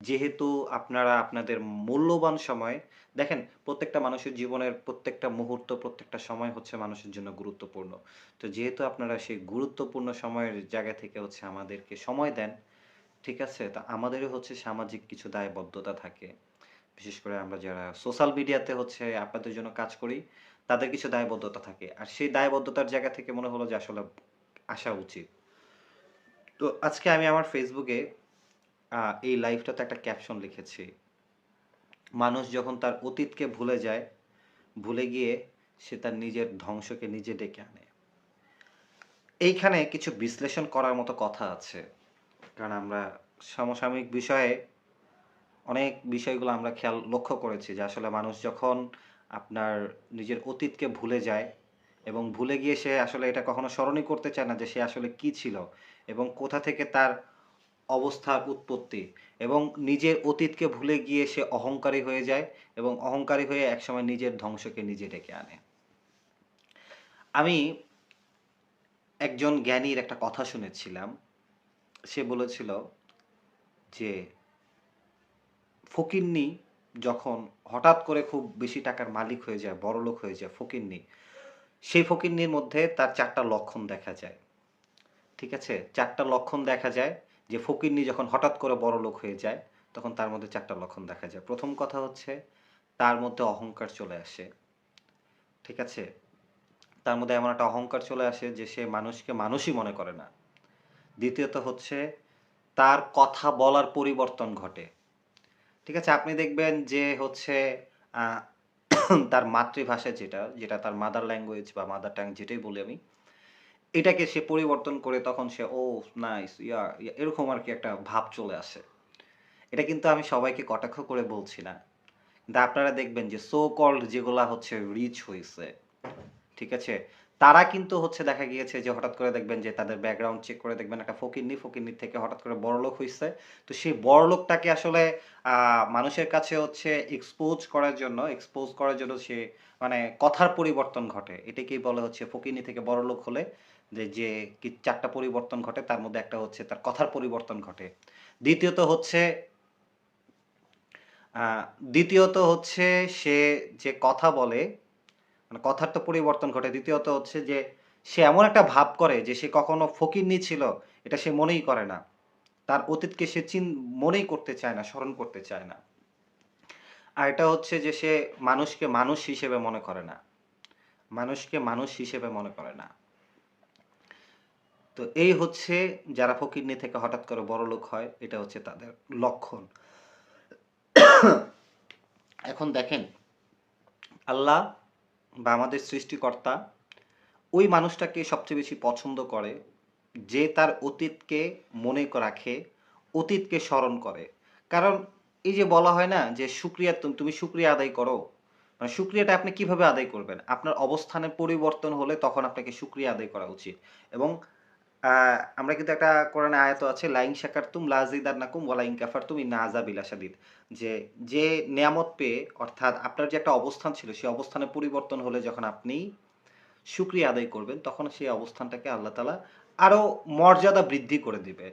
যেহেতু আপনারা আপনাদের মূল্যবান সময় দেখেন প্রত্যেকটা মানুষের জীবনের প্রত্যেকটা মুহূর্ত, প্রত্যেকটা সময় হচ্ছে মানুষের জন্য গুরুত্বপূর্ণ। তো যেহেতু আপনারা সেই গুরুত্বপূর্ণ সময়ের জায়গা থেকে হচ্ছে আমাদেরকে সময় দেন, ঠিক আছে? তা আমাদেরও হচ্ছে সামাজিক কিছু দায়বদ্ধতা থাকে। বিশেষ করে আমরা যারা সোশ্যাল মিডিয়াতে হচ্ছে আপনাদের জন্য কাজ করি, তাদের কিছু দায়বদ্ধতা থাকে। আর সেই দায়বদ্ধতার জায়গা থেকে মনে হলো যে আসলে আসা উচিত। তো আজকে আমি আমার ফেসবুকে এই লাইভটাতে একটা ক্যাপশন লিখেছি। মানুষ যখন তার অতীতকে ভুলে যায়, ভুলে গিয়ে সে তার নিজের ধ্বংসকে নিজে ডেকে আনে। এইখানে কিছু বিশ্লেষণ করার মতো কথা আছে। কারণ আমরা সমসাময়িক বিষয়ে অনেক বিষয়গুলো আমরা খেয়াল লক্ষ্য করেছি যে আসলে মানুষ যখন আপনার নিজের অতীতকে ভুলে যায় এবং ভুলে গিয়ে সে আসলে এটা কখনো স্মরণই করতে চায় না যে সে আসলে কি ছিল এবং কোথা থেকে তার অবস্থার উৎপত্তি এবং নিজের অতীতকে ভুলে গিয়ে সে অহংকারী হয়ে যায় এবং অহংকারী হয়ে একসময় নিজের ধ্বংসকে নিজে ডেকে আনে। আমি একজন জ্ঞানীর একটা কথা শুনেছিলাম। সে বলেছিল যে ফকিন্নি যখন হঠাৎ করে খুব বেশি টাকার মালিক হয়ে যায়, বড়লোক হয়ে যায় ফকিন্নি। সেই ফকিন্নির মধ্যে তার চারটা লক্ষণ দেখা যায়। ঠিক আছে? চারটা লক্ষণ দেখা যায় যে ফকিন্নি যখন হঠাৎ করে বড়লোক হয়ে যায়, তখন তার মধ্যে চারটা লক্ষণ দেখা যায়। প্রথম কথা হচ্ছে তার মধ্যে অহংকার চলে আসে। ঠিক আছে? তার মধ্যে এমন একটা অহংকার চলে আসে যে সে মানুষকে মানুষই মনে করে না। দ্বিতীয়ত হচ্ছে তার কথা বলার পরিবর্তন ঘটে। ঠিক আছে? আপনি দেখবেন যে হচ্ছে তার মাতৃভাষা যেটা, যেটা তার মাদার ল্যাঙ্গুয়েজ বা মাদার টাং যেটাই বলি আমি, এটাকে সে পরিবর্তন করে তখন সে ও নাইস, ইয়া, ইয়া" এরকম আরকি একটা ভাব চলে আসে। এটা কিন্তু আমি সবাইকে কটাক্ষ করে বলছি না। কিন্তু আপনারা দেখবেন যে সো কল্ড যেগুলা হচ্ছে রিচ হইছে, ঠিক আছে? তারা কিন্তু হচ্ছে দেখা গিয়েছে যে হঠাৎ করে দেখবেন যে তাদের ব্যাকগ্রাউন্ড চেক করে দেখবেন একটা ফকিন্নি, ফকিন্নির থেকে হঠাৎ করে বড়লোক হইছে। তো সেই বড়লোকটাকে আসলে মানুষের কাছে হচ্ছে এক্সপোজ করার জন্য এক্সপোজ করার জন্য সে মানে কথার পরিবর্তন ঘটে। এটাকেই বলে হচ্ছে ফকিরনি থেকে বড়লোক হলে যে, যে কি ৪ টা পরিবর্তন ঘটে তার মধ্যে একটা হচ্ছে তার কথার পরিবর্তন ঘটে। দ্বিতীয়ত হচ্ছে দ্বিতীয়ত হচ্ছে সে যে কথা বলে, মানে কথার তো পরিবর্তন ঘটে। দ্বিতীয়ত হচ্ছে যে সে এমন একটা ভাব করে যে সে কখনো ফকিন্নি ছিল, এটা সে মনেই করে না। তার অতীতকে সে চিন মনেই করতে চায় না, স্মরণ করতে চায় না। আর এটা হচ্ছে যে সে মানুষকে মানুষ হিসেবে মনে করে না। মানুষকে মানুষ হিসেবে মনে করে না। তো এই হচ্ছে যারা ফকিন্নি থেকে হঠাৎ করে বড়লোক হয়, এটা হচ্ছে তাদের লক্ষণ। এখন দেখেন, আল্লাহ বা আমাদের সৃষ্টিকর্তা ওই মানুষটাকে সবচেয়ে বেশি পছন্দ করে যে তার অতীতকে মনে রাখে, অতীতকে স্মরণ করে। কারণ এই যে বলা হয় না যে সুক্রিয়া তুম সুক্রিয়া আদায় করো। মানে সুক্রিয়াটা আপনি কীভাবে আদায় করবেন? আপনার অবস্থানের পরিবর্তন হলে তখন আপনাকে সুক্রিয়া আদায় করা উচিত। এবং আমরা কিন্তু একটা কোরআনে আয়াতও আছে লাইন শাকারতুম লাযিদান্নাকুম ওয়া লাইন কাফারতুম ইন্না আযাবি লাশাদীদ। যে, যে নেয়ামত পেয়ে অর্থাৎ আপনার যে একটা অবস্থান ছিল সেই অবস্থানে পরিবর্তন হলে যখন আপনি শুকরিয়া আদায় করবেন তখন সেই অবস্থানটাকে আল্লাহ তাআলা আরও মর্যাদা বৃদ্ধি করে দিবে।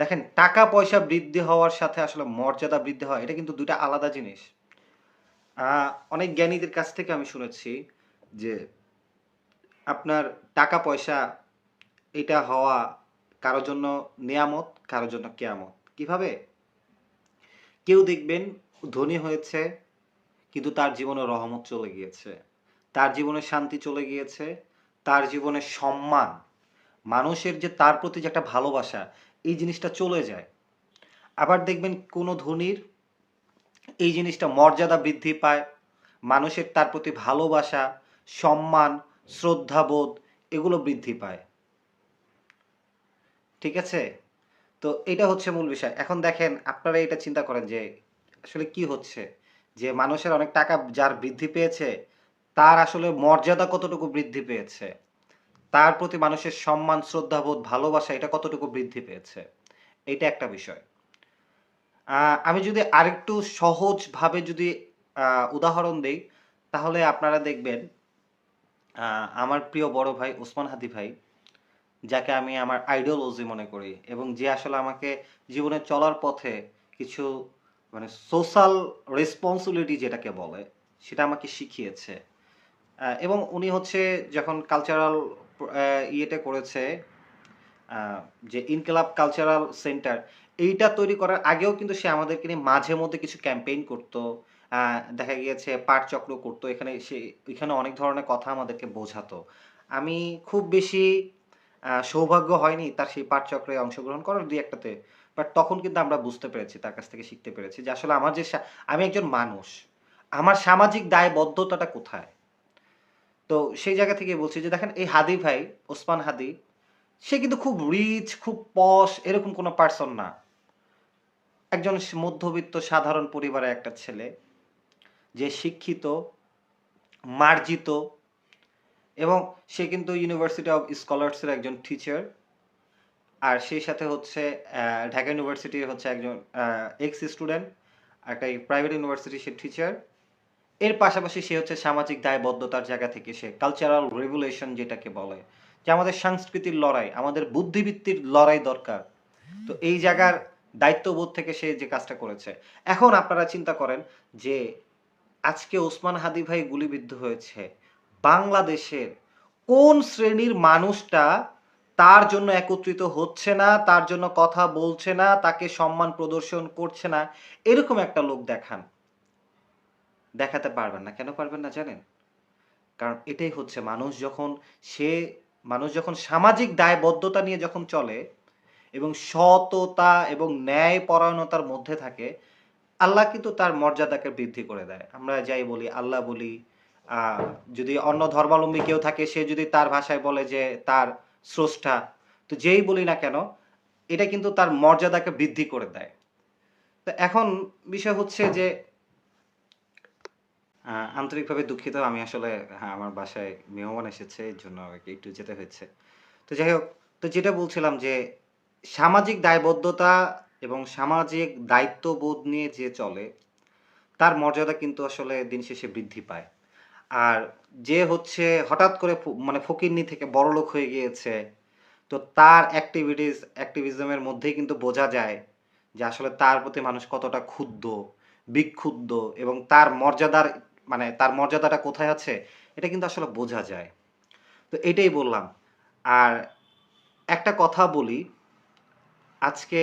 দেখেন টাকা-পয়সা বৃদ্ধি হওয়ার সাথে আসলে মর্যাদা বৃদ্ধি হয় এটা কিন্তু ২ টা আলাদা জিনিস। অনেক জ্ঞানীদের কাছ থেকে আমি শুনেছি যে আপনার টাকা-পয়সা এটা হওয়া কারোর জন্য নেয়ামত, কারোর জন্য কেয়ামত। কীভাবে? কেউ দেখবেন ধনী হয়েছে কিন্তু তার জীবনে রহমত চলে গিয়েছে। তার জীবনে শান্তি চলে গিয়েছে, তার জীবনে সম্মান, মানুষের যে তার প্রতি যে একটা ভালোবাসা এই জিনিসটা চলে যায়। আবার দেখবেন কোনো ধনীর এই জিনিসটা মর্যাদা বৃদ্ধি পায়। মানুষের তার প্রতি ভালোবাসা, সম্মান, শ্রদ্ধাবোধ এগুলো বৃদ্ধি পায়। ঠিক আছে? তো এটা হচ্ছে মূল বিষয়। এখন দেখেন আপনারা এটা চিন্তা করেন যে আসলে কি হচ্ছে? যে মানুষের অনেক টাকা যার বৃদ্ধি পেয়েছে, তার আসলে মর্যাদা কতটুকু বৃদ্ধি পেয়েছে? তার প্রতি মানুষের সম্মান, শ্রদ্ধাবোধ, ভালোবাসা এটা কতটুকু বৃদ্ধি পেয়েছে? এটা একটা বিষয়। আমি যদি আরেকটু সহজভাবে যদি উদাহরণ দেই, তাহলে আপনারা দেখবেন আমার প্রিয় বড় ভাই ওসমান হাদি ভাই, যাকে আমি আমার আইডিওলজি মনে করি এবং যে আসলে আমাকে জীবনে চলার পথে কিছু মানে সোশ্যাল রেসপন্সিবিলিটি যেটাকে বলে, সেটা আমাকে শিখিয়েছে। এবং উনি হচ্ছে যখন কালচারাল ইয়েটা করেছে যে ইনকলাব কালচারাল সেন্টার এইটা তৈরি করার আগেও কিন্তু সে আমাদেরকে নিয়ে মাঝে মধ্যে কিছু ক্যাম্পেইন করতো। দেখা গিয়েছে পাঠচক্র করতো, এখানে সে, এখানে অনেক ধরনের কথা আমাদেরকে বোঝাতো। আমি খুব বেশি সৌভাগ্য হয়নি তার সেই পাঠচক্রে অংশগ্রহণ করার দুই একটাতে। বাট তখন কিন্তু আমরা বুঝতে পেরেছি, তার কাছ থেকে শিখতে পেরেছি যে আসলে আমার যে আমি একজন মানুষ, আমার সামাজিক দায়বদ্ধতাটা কোথায়? তো সেই জায়গা থেকে বলছি যে দেখেন, এই হাদি ভাই, ওসমান হাদি, সে কিন্তু খুব রিচ খুব পশ এরকম কোনো পার্সন না। একজন মধ্যবিত্ত, সাধারণ পরিবারের একটা ছেলে, যে শিক্ষিত, মার্জিত এবং সে কিন্তু ইউনিভার্সিটি অফ স্কলার্সের একজন টিচার আর সেই সাথে হচ্ছে ঢাকা ইউনিভার্সিটির হচ্ছে একজন এক্স স্টুডেন্ট একটা প্রাইভেট ইউনিভার্সিটি সে টিচার এর পাশাপাশি সে হচ্ছে সামাজিক দায়বদ্ধতার জায়গা থেকে সে কালচারাল রেগুলেশন যেটাকে বলে, যে আমাদের সংস্কৃতির লড়াই, আমাদের বুদ্ধিবৃত্তির লড়াই দরকার। তো এই জায়গার দায়িত্ববোধ থেকে সে যে কাজটা করেছে। এখন আপনারা চিন্তা করেন যে, আজকে ওসমান হাদি ভাই গুলিবিদ্ধ হয়েছে বাংলাদেশের কোন শ্রেণির মানুষটা তার জন্য একত্রিত হচ্ছে না, তার জন্য কথা বলছে না, তাকে সম্মান প্রদর্শন করছে না, এরকম একটা লোক দেখান। দেখাতে পারবেন না। কেন পারবেন না জানেন? কারণ এটাই হচ্ছে, মানুষ যখন সে, মানুষ যখন সামাজিক দায়বদ্ধতা নিয়ে যখন চলে এবং সততা এবং ন্যায় পরায়ণতার মধ্যে থাকে, আল্লাহ কিন্তু তার মর্যাদাকে বৃদ্ধি করে দেয়। আমরা যাই বলি, আল্লাহ বলি যদি অন্য ধর্মাবলম্বী কেউ থাকে, সে যদি তার ভাষায় বলে যে তার স্রষ্টা, তো যেই বলি না কেন, এটা কিন্তু তার মর্যাদাকে বৃদ্ধি করে দেয়। তো এখন বিষয় হচ্ছে যে আন্তরিকভাবে দুঃখিত, আমি আসলে হ্যাঁ আমার বাসায় মেহমান এসেছে এর জন্য আমাকে একটু যেতে হয়েছে। তো যাই হোক, তো যেটা বলছিলাম যে, সামাজিক দায়বদ্ধতা এবং সামাজিক দায়িত্ববোধ নিয়ে যে চলে, তার মর্যাদা কিন্তু আসলে দিন শেষে বৃদ্ধি পায়। আর যে হচ্ছে হঠাৎ করে মানে ফকিরনি থেকে বড়লোক হয়ে গিয়েছে, তো তার অ্যাক্টিভিটিস অ্যাক্টিভিজমের মধ্যেই কিন্তু বোঝা যায় যে আসলে তার প্রতি মানুষ কতটা ক্ষুব্ধ, বিক্ষুব্ধ এবং তার মর্যাদার মানে তার মর্যাদাটা কোথায় আছে, এটা কিন্তু আসলে বোঝা যায়। তো এটাই বললাম। আর একটা কথা বলি, আজকে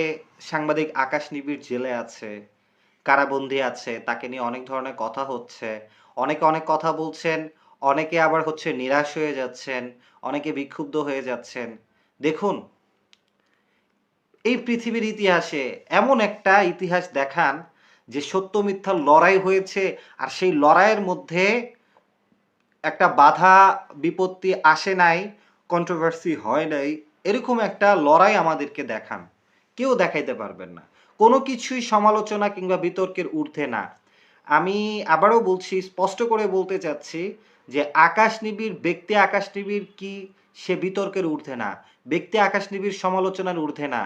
সাংবাদিক আকাশ নিবিড় জেলে আছে, কারাবন্দী আছে, তাকে নিয়ে অনেক ধরনের কথা হচ্ছে অনেকে অনেক কথা বলছেন, অনেকে আবার হচ্ছে নিরাশ হয়ে যাচ্ছেন, অনেকে বিক্ষুব্ধ হয়ে যাচ্ছেন। দেখুন, এই পৃথিবীর ইতিহাসে এমন একটা ইতিহাস দেখান যে সত্য মিথ্যার লড়াই হয়েছে আর সেই লড়াইয়ের মধ্যে একটা বাধা বিপত্তি আসে নাই কন্ট্রোভার্সি হয় নাই, এরকম একটা লড়াই আমাদেরকে দেখান। কেউ দেখাইতে পারবেন না। কোনো কিছুই সমালোচনা কিংবা বিতর্কের ঊর্ধ্বে না। আমি আবারও বলছি, স্পষ্ট করে বলতে চাচ্ছি যে আকাশ নিবিড়, ব্যক্তি আকাশ নিবিড় কি? সে বিতর্কের ঊর্ধ্বে না। ব্যক্তি আকাশ নিবিড়, সমালোচনার ঊর্ধ্বে না।